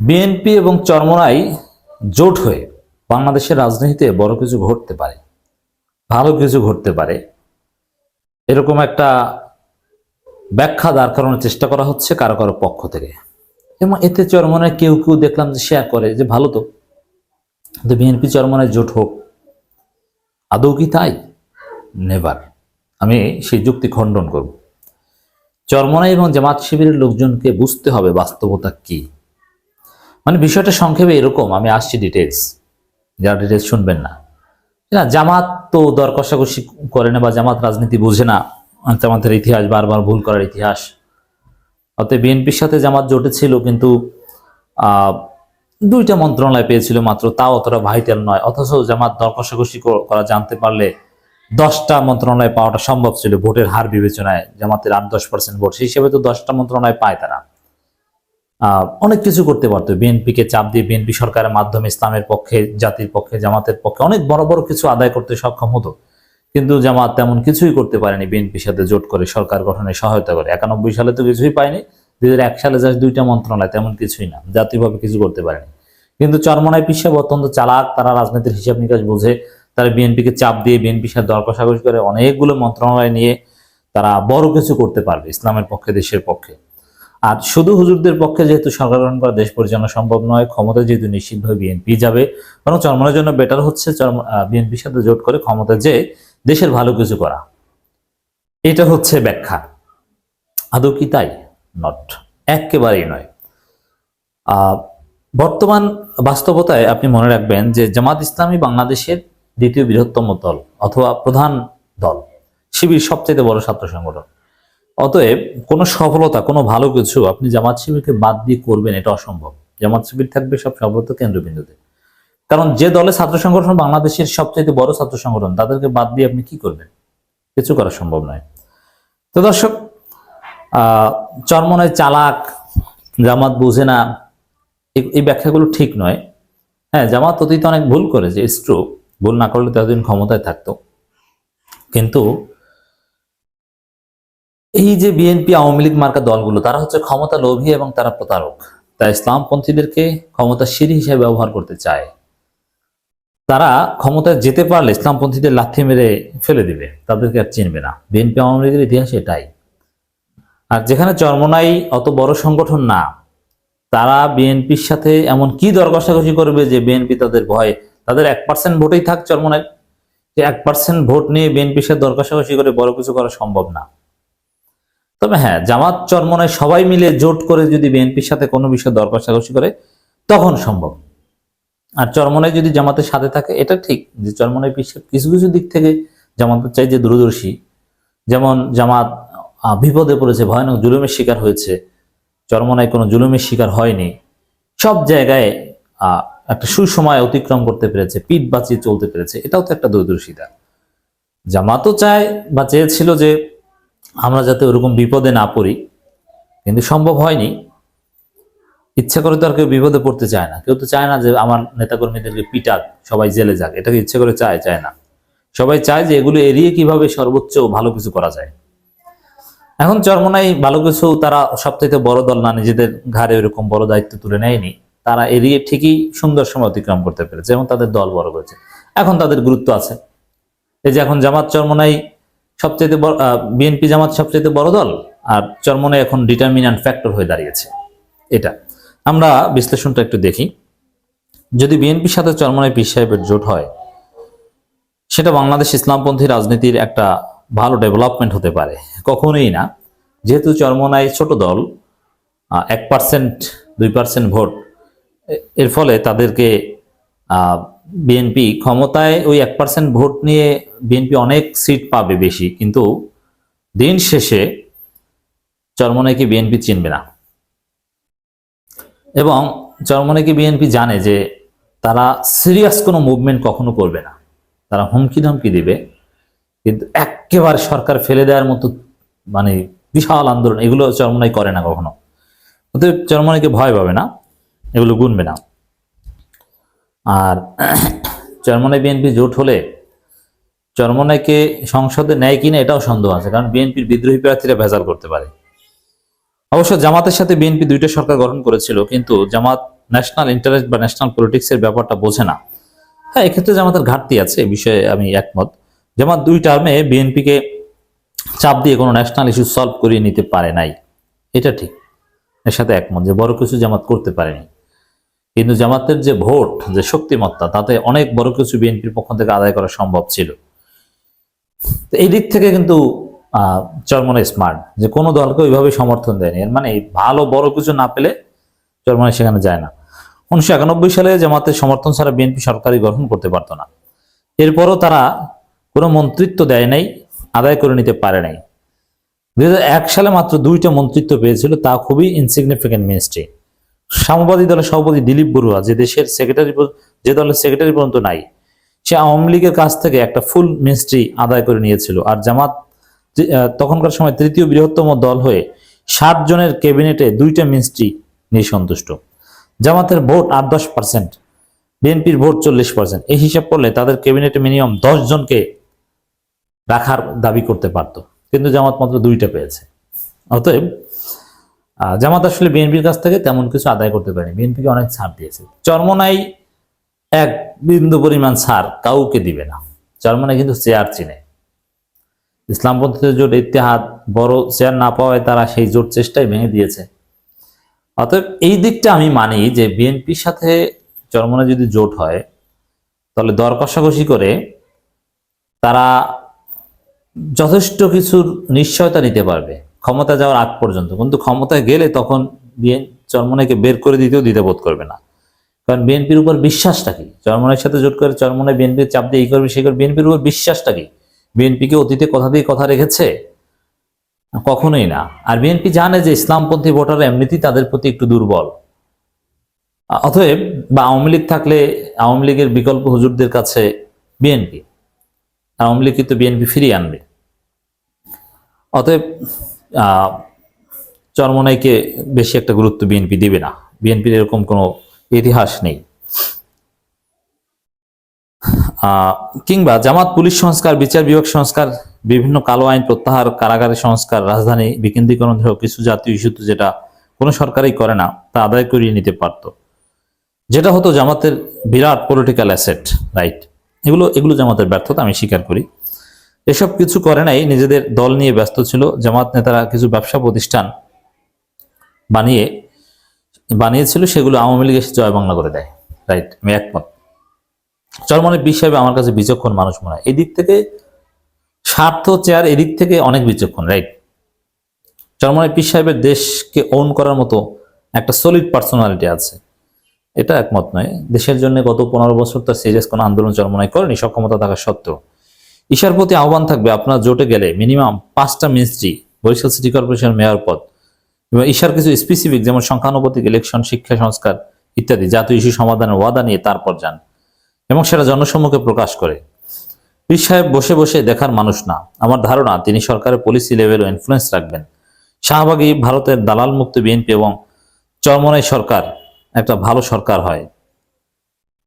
BNP এবং চরমরাই জোট হয়ে বাংলাদেশের রাজনীতিতে বড় কিছু ঘটতে পারে, ভালো কিছু ঘটতে পারে। এরকম একটা ব্যাখ্যা দাঁড় করানোর চেষ্টা করা হচ্ছে কারও কারও পক্ষ থেকে। এবং এতে চরমনায় কেউ কেউ দেখলাম যে শেয়ার করে, যে ভালো তো। তো বিএনপি চরমনায় জোট হোক, আদৌ কি তাই? নেভার আমি সেই যুক্তি খণ্ডন করব। চরমনাই এবং জামাত শিবিরের লোকজনকে বুঝতে হবে বাস্তবতা কি? মানে বিষয়টা সংক্ষেপে এরকম, আমি আসছি ডিটেলস যারা ডিটেলস শুনবেন না। না, জামাত তো দর কষাকষি করে না বা জামাত রাজনীতি বোঝে না। জামাতের ইতিহাস, বারবার ভুল করার ইতিহাস। অতএব বিএনপির সাথে জামাত জোটেছিল, কিন্তু দুইটা মন্ত্রণালয় পেয়েছিল মাত্র, তাও অতটা ভাইটাল নয়। অথচ জামাত দর কষাকষি করা জানতে পারলে দশটা মন্ত্রণালয় পাওয়াটা সম্ভব ছিল ভোটের হার বিবেচনায়। জামাতের আট দশ পার্সেন্ট ভোট, সেই হিসেবে তো দশটা মন্ত্রণালয় পায় তারা। অনেক কিছু করতে পারতো। বিএনপিকে চাপ দিয়ে বিএনপি সরকারের মাধ্যমে, ইসলামের পক্ষে, জাতির পক্ষে, জামাতের পক্ষে অনেক বড় বড় কিছু আদায় করতে সক্ষম হতো। কিন্তু জামাত তেমন কিছুই করতে পারেনি বিএনপির সাথে জোট করে, সরকার গঠনে সহায়তা করে। একানব্বই সালে তো কিছুই পায়নি, দুই এক সালে যা দুইটা মন্ত্রণালয়, তেমন কিছুই না, জাতীয়ভাবে কিছু করতে পারেনি। কিন্তু চরমনায় পিছিয়ে অত্যন্ত চালাক, তারা রাজনীতির হিসাব নিকাশ বোঝে, তারা বিএনপিকে চাপ দিয়ে বিএনপির সাথে দর কষাকষি করে অনেকগুলো মন্ত্রণালয় নিয়ে তারা বড় কিছু করতে পারবে, ইসলামের পক্ষে, দেশের পক্ষে। আর শুধু হুজুরদের পক্ষে যেহেতু সরকার গঠন করা দেশ পরিচালনা সম্ভব নয় ক্ষমতা যেহেতু নিশ্চিতভাবে বিএনপি যাবে, বরং চরমনের জন্য বেটার হচ্ছে বিএনপির সাথে জোট করে ক্ষমতা যে দেশের ভালো কিছু করা। এটা হচ্ছে ব্যাখ্যা। আদৌ কি তাই? নট একেবারেই নয়। বর্তমান বাস্তবতায় আপনি মনে রাখবেন যে জামাত ইসলামী বাংলাদেশের দ্বিতীয় বৃহত্তম দল অথবা প্রধান দল, শিবির সবচেয়ে বড় ছাত্র সংগঠন। অতএব কোনো সফলতা, কোনো ভালো কিছু আপনি জামাত শিবিরকে বাদ দিয়ে করবেন, এটা অসম্ভব। জামাত শিবির থাকবে সব সফলতা কেন্দ্রবিন্দুতে। কারণ যে দলে ছাত্র সংগঠন বাংলাদেশের সবচেয়ে বড় ছাত্র সংগঠন, তাদেরকে বাদ দিয়ে আপনি কি করবেন? কিছু করা সম্ভব নয়। তো দর্শক চরমনায় চালাক, জামাত বুঝে না, এই- ব্যাখ্যাগুলো ঠিক নয়। হ্যাঁ জামাত অতীতে অনেক ভুল করেছে ট্রু ভুল না করলে ততদিন ক্ষমতায় থাকতো। কিন্তু এই যে বিএনপি আওয়ামী লীগ মার্কা দলগুলো, তারা হচ্ছে ক্ষমতা লোভী এবং তারা প্রতারক। তারা ইসলামপন্থীদেরকে ক্ষমতা সিঁড়ি হিসেবে ব্যবহার করতে চায়। তারা ক্ষমতায় যেতে পারলে ইসলামপন্থীদের লাথি মেরে ফেলে দিবে, তাদেরকে আর চিনবে না। বিএনপি আওয়ামী লীগের ইতিহাস এটাই। আর যেখানে চরমনাই অত বড় সংগঠন না। তারা বিএনপির সাথে এমন কি দর কষাকষি করবে যে বিএনপি তাদের ভয়, তাদের এক পার্সেন্ট ভোটেই থাক চরমনাই এক পার্সেন্ট ভোট নিয়ে বিএনপির সাথে দর কষাকষি করে বড় কিছু করা সম্ভব না। তবে হ্যাঁ জামাত চরমনায় সবাই মিলে জোট করে যদি বিএনপির সাথে কোনো বিষয়ে দর কষাকষি করে, তখন সম্ভব। আর চরমনায় যদি জামাতের সাথে থাকে, এটা ঠিক যে চরমনায় কিছু কিছু দিক থেকে জামাতের চাই যে দূরদর্শী। যেমন জামাত বিপদে পড়েছে, ভয়ানক জুলুমের শিকার হয়েছে। চরমনায় কোনো জুলুমের শিকার হয়নি। সব জায়গায় একটা সুসময় অতিক্রম করতে পেরেছে, পিঠ বাঁচিয়ে চলতে পেরেছে। এটাও তো একটা দূরদর্শিতা। জামাতও চায় বা চেয়েছিল যে আমরা যাতে ওরকম বিপদে না পড়ি, কিন্তু সম্ভব হয়নি। ইচ্ছা করে তো আর কেউ বিপদে পড়তে চায় না। কেউ তো চায় না যে আমার নেতাকর্মীদেরকে পিটাক, সবাই জেলে যাক। এটাকে ইচ্ছে করে চায় চায় না। সবাই চায় যে এগুলো এড়িয়ে কীভাবে সর্বোচ্চ ভালো কিছু করা যায়। এখন চরমনাই ভালো কিছু তারা সবথেকে বড় দল না, নিজেদের ঘাড়ে এরকম বড় দায়িত্ব তুলে নেয়নি। তারা এড়িয়ে ঠিকই সুন্দর সময় অতিক্রম করতে পেরেছে এবং তাদের দল বড় করেছে। এখন তাদের গুরুত্ব আছে। এই যে এখন জামাত চরমনাই সবচেয়ে বড় বিএনপি জামাত সবচেয়ে বড় দল আর চরমনাই এখন ডিটারমিনান্ট ফ্যাক্টর হয়ে দাঁড়িয়েছে। এটা। আমরা বিশ্লেষণটা একটু দেখি। যদি বিএনপির সাথে চরমনাই পীর সাহেবের জোট হয়, সেটা বাংলাদেশ ইসলামপন্থী রাজনীতির একটা ভালো ডেভেলপমেন্ট হতে পারে। কখনোই না। যেহেতু চরমনাই ছোট দল এক পার্সেন্ট দুই পার্সেন্ট ভোট এর ফলে তাদেরকে বিএনপি ক্ষমতায় ওই এক পার্সেন্ট ভোট নিয়ে বিএনপি অনেক সিট পাবে বেশি, কিন্তু দিন শেষে চরমনাইকে বিএনপি চিনবে না। এবং চরমনাইকে বিএনপি জানে যে তারা সিরিয়াস কোনো মুভমেন্ট কখনো করবে না। তারা হুমকি ধমকি দিবে, কিন্তু একেবারে সরকার ফেলে দেওয়ার মতো মানে বিশাল আন্দোলন এগুলো চরমনাই করে না কখনো। অতএব চরমনাইকে ভয় পাবে না? এগুলো গুনবে না। আর চরমনাই বিএনপি জোট হলে চরমনাইকে সংসদে নেয় কিনা এটাও সন্দেহ আছে, কারণ বিএনপির বিদ্রোহী প্রার্থীরা ভেজাল করতে পারে। অবশ্য জামাতের সাথে বিএনপি দুইটা সরকার গঠন করেছিল, কিন্তু জামাত ন্যাশনাল ইন্টারেস্ট বা ন্যাশনাল পলিটিক্সের ব্যাপারটা বোঝে না। হ্যাঁ এক্ষেত্রে জামাতের ঘাটতি আছে, এ বিষয়ে আমি একমত। জামাত দুই টার্মে বিএনপিকে চাপ দিয়ে কোনো ন্যাশনাল ইস্যু সলভ করিয়ে নিতে পারে নাই। এটা ঠিক, এর সাথে একমত যে বড় কিছু জামাত করতে পারেনি। কিন্তু জামাতের যে ভোট, যে শক্তিমত্তা, তাতে অনেক বড় কিছু বিএনপির পক্ষ থেকে আদায় করা সম্ভব ছিল। এই দিক থেকে কিন্তু চরমনে স্মার্ট যে কোনো দলকে ওইভাবে সমর্থন দেয়নি। এর মানে ভালো, বড় কিছু না পেলে চরমনে সেখানে যায় না। উনিশশো একানব্বই সালে জামাতের সমর্থন ছাড়া বিএনপি সরকারই গঠন করতে পারতো না। এরপরও তারা কোনো মন্ত্রিত্ব দেয় নাই, আদায় করে নিতে পারে নাই। দুই হাজার এক সালে মাত্র দুইটা মন্ত্রিত্ব পেয়েছিল, তা খুবই ইনসিগনিফিকেন্ট মিনিস্ট্রি সাম্যবাদী দলের সভাপতি দিলীপ বড়ুয়া যে দেশের সেক্রেটারি যে দলের সেক্রেটারি পর্যন্ত নাই, সে আওয়ামী লীগের কাছ থেকে একটা ফুল মিনিস্ট্রি আদায় করে নিয়েছিল। আর জামাত তখনকার সময় তৃতীয় বৃহত্তম দল হয়ে ষাট জনের ক্যাবিনেটে দুইটা মিনিস্ট্রি নিয়ে সন্তুষ্ট। জামাতের ভোট আট দশ পার্সেন্ট বিএনপির ভোট চল্লিশ পার্সেন্ট এই হিসাব করলে তাদের ক্যাবিনেটে মিনিমাম দশ জনকে রাখার দাবি করতে পারত। কিন্তু জামাত মাত্র দুইটা পেয়েছে। অতএব জামাত আসলে বিএনপির কাছ থেকে তেমন কিছু আদায় করতে পারেনি। বিএনপিকে অনেক ছাড় দিয়েছে। চরমনাই এক বিন্দু পরিমাণ ছাড় কাউকে দিবে না। চরমনাই কিন্তু চেয়ার চিনে। ইসলামপন্থীদের জোট ইতিহাদ বড় চেয়ার না পাওয়ায় তারা সেই জোট চেষ্টাই ভেঙে দিয়েছে। অতএব এই দিকটা আমি মানি যে বিএনপির সাথে চরমনে যদি জোট হয়, তাহলে দর কষাকষি করে তারা যথেষ্ট কিছুর নিশ্চয়তা নিতে পারবে। ক্ষমতা যাওয়ার আগ পর্যন্ত। কিন্তু ক্ষমতায় গেলে তখন বিএন চরমনাইকে বের করে দিতেও দিতে বোধ করবে না। কারণ বিএনপির উপর বিশ্বাসটা কি? চরমনের সাথে জোট করে চরমনে বিএনপির চাপ দিয়ে এই করবে সেই করবে। বিএনপির উপর বিশ্বাসটা কি? বিএনপিকে অতীতে কথা দিয়ে কথা রেখেছে? কখনোই না। আর বিএনপি জানে যে ইসলামপন্থী ভোটার এমনিতেই তাদের প্রতি একটু দুর্বল। অতএব বা আওয়ামী লীগ থাকলে আওয়ামী লীগের বিকল্প হুজুরদের কাছে বিএনপি, আওয়ামী লীগ কিন্তু বিএনপি ফিরিয়ে আনবে। অতএব চরমনাইকে বেশি একটা গুরুত্ব বিএনপি দিবে না। বিএনপির এরকম কোনো ইতিহাস নেই। কিংবা জামাত, পুলিশ সংস্কার, বিচার বিভাগ সংস্কার, বিভিন্ন কালো আইন প্রত্যাহার কারাগারের সংস্কার, রাজধানী বিকেন্দ্রীকরণ সহ কিছু জাতীয় ইস্যুতে যেটা কোনো সরকারই করে না, তা আদায় করিয়ে নিতে পারত। যেটা হতো জামাতের বিরাট পলিটিক্যাল অ্যাসেট রাইট এগুলো এগুলো জামাতের ব্যর্থতা, আমি স্বীকার করি। এসব কিছু করে নাই, নিজেদের দল নিয়ে ব্যস্ত ছিল, জামাত নেতারা কিছু ব্যবসা প্রতিষ্ঠান বানিয়ে, বানিয়েছিল, সেগুলো আওয়ামী লীগ এসে জয় বাংলা করে দেয়। রাইট, আমি একমত। চরমনের বিষয়ে আমার কাছে বিচক্ষণ মানুষ মনে হয়। এদিক থেকে স্বার্থ চেয়ার এদিক থেকে অনেক বিচক্ষণ, রাইট? চরমনের পীর সাহেবের দেশকে ওন করার মতো একটা সলিড পার্সোনালিটি আছে। এটা একমত নয়। দেশের জন্য গত পনেরো বছর তার সিরিয়াস কোনো আন্দোলন চরমনায় করেনি, সক্ষমতা থাকা সত্ত্বেও। ঈশার প্রতি আহ্বান থাকবে, আপনার জোটে গেলে মিনিমাম পাঁচটা ministry Barishal city corporation mayor পদ, এবং ঈশার কিছু স্পেসিফিক যেমন সংখ্যানুপাতিক ইলেকশন শিক্ষা, সংস্কার ইত্যাদি জাতীয় ইস্যু সমাধানের ওয়াদা নিয়ে তারপর যান, এবং সেটা জনসম্মুখে প্রকাশ করে। পীর সাহেব বসে বসে দেখার মানুষ না। আমার ধারণা, তিনি সরকারের পলিসি লেভেল ও ইনফ্লুয়েন্স রাখবেন। শাহবাগী ভারতের দালাল মুক্ত বিএনপি এবং চরমনাই সরকার একটা ভালো সরকার হয়।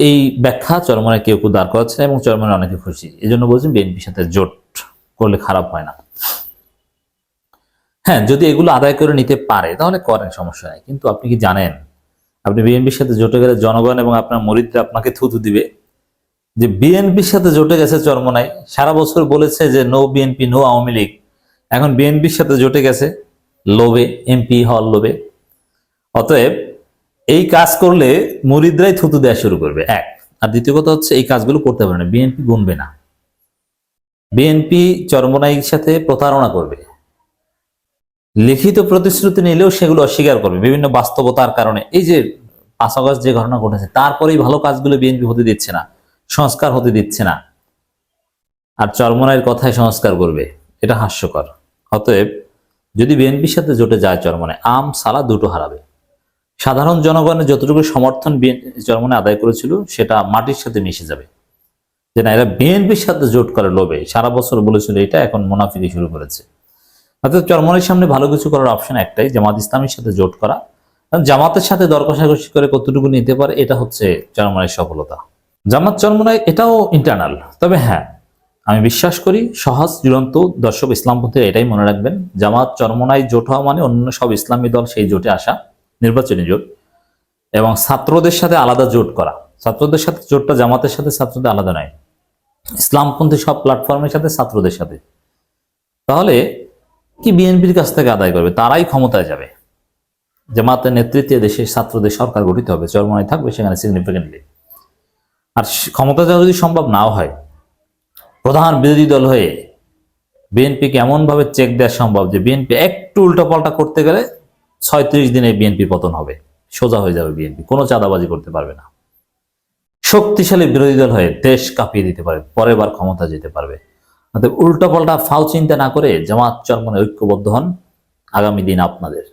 এই ব্যাখ্যা চরমনায় কেউ কেউ দাঁড় করাচ্ছে এবং চরমনে অনেকে খুশি। এই জন্য বলছেন বিএনপির সাথে জোট করলে খারাপ হয় না। হ্যাঁ যদি এগুলো আদায় করে নিতে পারে, তাহলে করেন, সমস্যা নেই। কিন্তু আপনি কি জানেন, আপনি বিএনপির সাথে জোটে গেলে জনগণ এবং আপনার মরিদরা আপনাকে থুতু দিবে? যে বিএনপির সাথে জোটে গেছে চরমনাই সারা বছর বলেছে যে no BNP, no Awami League. এখন বিএনপির সাথে জোটে গেছে লোবে এমপি হল লোভে। অতএব এই কাজ করলে মুরিদরাই থুতু দেওয়া শুরু করবে, এক। আর দ্বিতীয় কথা হচ্ছে, এই কাজগুলো করতে পারে না, বিএনপি গুনবে না। বিএনপি চরমনাইয়ের সাথে প্রতারণা করবে। লিখিত প্রতিশ্রুতি নিলেও সেগুলো অস্বীকার করবে, বিভিন্ন বাস্তবতার কারণে। এই যে পাঁচ যে ঘটনা ঘটেছে, তারপরেই ভালো কাজগুলো বিএনপি হতে দিচ্ছে না, সংস্কার হতে দিচ্ছে না। আর চরমনাইয়ের কথায় সংস্কার করবে, এটা হাস্যকর। অতএব যদি বিএনপির সাথে জোটে যায় চরমনায় আম সালা দুটো হারাবে। সাধারণ জনগণের যতটুকু সমর্থন চরমনে আদায় করেছিল, সেটা মাটির সাথে মিশে যাবে। যে না, এরা বিএনপির সাথে জোট করে লোভে, সারা বছর বলেছিল এটা, এখন মুনাফিকি শুরু করেছে। অর্থাৎ চরমনের সামনে ভালো কিছু করার অপশন একটাই, জামাত ইসলামের সাথে জোট করা। জামাতের সাথে দর করে কতটুকু নিতে পারে, এটা হচ্ছে চরমনের সফলতা। জামাত চরমনায় এটাও ইন্টারনাল তবে হ্যাঁ আমি বিশ্বাস করি সহজ চূড়ান্ত দর্শক ইসলামপন্থীরা এটাই মনে রাখবেন, জামাত চরমনায় জোট হওয়া মানে অন্য সব ইসলামী দল সেই জোটে আসা। নির্বাচনী জোট এবং ছাত্রদের সাথে আলাদা জোট করা। ছাত্রদের সাথে জোটটা জামাতের সাথে, ছাত্রদের আলাদা নয়। ইসলামপন্থী সব প্ল্যাটফর্মের সাথে, ছাত্রদের সাথে। তাহলে কি বিএনপির কাছ থেকে আদায় করবে? তারাই ক্ষমতায় যাবে। জামাতের নেতৃত্বে দেশে ছাত্রদের সরকার গঠিত হবে চরমনায় থাকবে, সেখানে সিগনিফিকেন্টলি আর ক্ষমতা যাওয়া যদি সম্ভব নাও হয়, প্রধান বিরোধী দল হয়ে বিএনপিকে এমনভাবে চেক দেওয়া সম্ভব যে বিএনপি একটু উল্টাপাল্টা করতে গেলে ছয়ত্রিশ দিনে বিএনপি পতন হবে, সোজা হয়ে যাবে বিএনপি, কোনো চাঁদাবাজি করতে পারবে না। শক্তিশালী বিরোধী দল হয়ে দেশ কাঁপিয়ে দিতে পারে, পরের বার ক্ষমতা যেতে পারবে। অর্থাৎ উল্টাপাল্টা ফাও চিন্তা না করে জামাত চরমনে ঐক্যবদ্ধ হন, আগামী দিন আপনাদের।